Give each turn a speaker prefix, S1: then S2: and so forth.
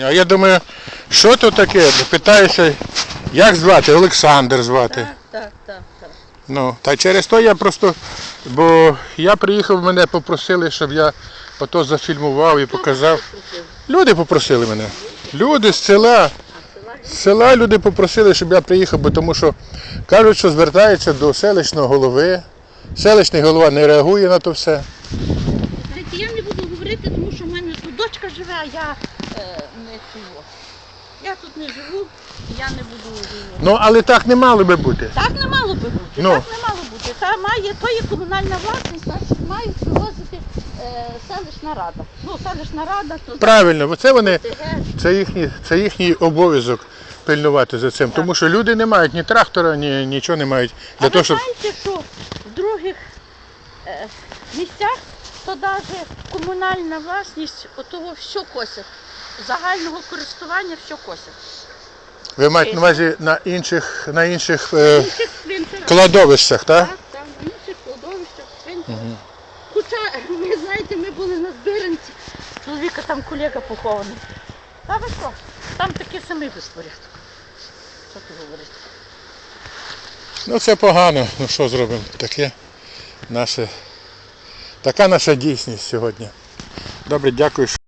S1: А я думаю, що то таке? Питаюся, як звати? Олександр звати.
S2: Так, так, так, так.
S1: Ну, та через то я просто, бо я приїхав, мене попросили, щоб я ото зафільмував і показав. Люди попросили мене. Люди з села. З села люди попросили, щоб я приїхав, бо тому що кажуть, що звертаються до селищного голови. Селищний голова не реагує на то все.
S2: Говорити, тому що в мене тут дочка живе, а я е, не цього. Я тут не живу, я не буду.
S1: Ну, але так не мало би бути.
S2: Так не мало би бути,
S1: Ну.
S2: так не мало бути. Та має, то є комунальна власність, значить мають вивозити е, селищна рада. Ну, селищна рада, то
S1: Правильно, бо це вони,
S2: ТГ.
S1: це їхній, це їхній обов'язок пильнувати за цим. Тому що люди не мають ні трактора, ні нічого не мають для
S2: а
S1: того,
S2: ви
S1: щоб.
S2: знаєте, що в других е, місцях то навіть комунальна власність отого все косять. Загального користування все косять.
S1: Ви маєте на увазі на інших, на інших е,
S2: Інших
S1: кладовищах, так?
S2: Так, так, в інших кладовищах свинцях. Хоча, ви знаєте, ми були на збиранці, чоловіка там колега похований. Та ви що? Там такий самий безпорядок. Що ти говориш?
S1: Ну це погано. Ну що зробимо? Таке наше, така наша дійсність сьогодні. Добре, дякую.